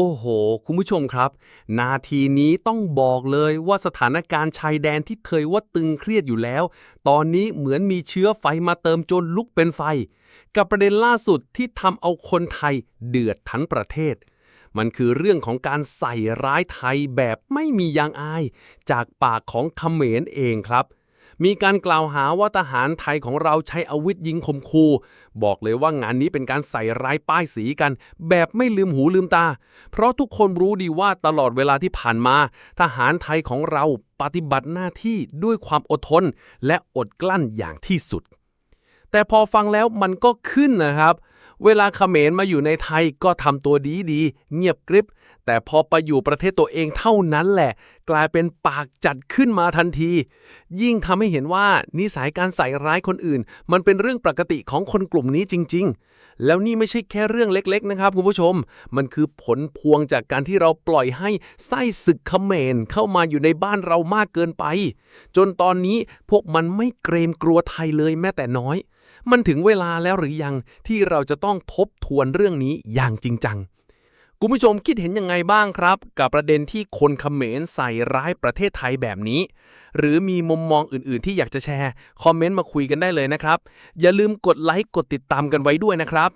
โอ้โห คุณผู้ชมครับ นาทีนี้ต้องบอกเลยว่าสถานการณ์ชายแดนที่เคยว่าตึงเครียดอยู่แล้ว ตอนนี้เหมือนมีเชื้อไฟมาเติมจนลุกเป็นไฟ กับประเด็นล่าสุดที่ทำเอาคนไทยเดือดทั้งประเทศ มันคือเรื่องของการใส่ร้ายไทยแบบไม่มียางอาย จากปากของเขมรเองครับ มีการกล่าวหาว่าทหารไทยของเราใช้อาวุธยิงข่มขู่บอกเลยว่างานนี้เป็นการใส่ร้ายป้ายสีกัน แบบไม่ลืมหูลืมตา เพราะทุกคนรู้ดีว่าตลอดเวลาที่ผ่านมา ทหารไทยของเราปฏิบัติหน้าที่ด้วยความอดทน และอดกลั้นอย่างที่สุด แต่พอฟังแล้วมันก็ขึ้นนะครับ เวลาเขมรมาอยู่ในไทยก็ทำตัวดีดีๆเงียบกริบ แต่พอไปอยู่ประเทศตัวเองเท่านั้นแหละ กลายเป็นปากจัดขึ้นมาทันที ยิ่งทำให้เห็นว่านิสัยการใส่ร้ายคนอื่น มันเป็นเรื่องปกติของคนกลุ่มนี้จริง ๆ แล้วนี่ไม่ใช่แค่เรื่องเล็กๆ นะครับคุณผู้ชม มันคือผลพวงจากการที่เราปล่อยให้ไส้ศึกเขมรเข้ามาอยู่ในบ้านเรามากเกินไป จนตอนนี้พวกมันไม่เกรงกลัวไทยเลยแม้แต่น้อย มันถึงเวลาแล้วหรือยังที่เราจะต้องต้องทบทวนเรื่องนี้อย่างจริงจังคุณผู้ชมคิดเห็นยังไงบ้างครับ กับประเด็นที่คนเขมรใส่ร้ายประเทศไทยแบบนี้ หรือมีมุมมองอื่นๆ ที่อยากจะแชร์ คอมเมนต์มาคุยกันได้เลยนะครับ อย่าลืมกดไลค์กดติดตามกันไว้ด้วยนะครับ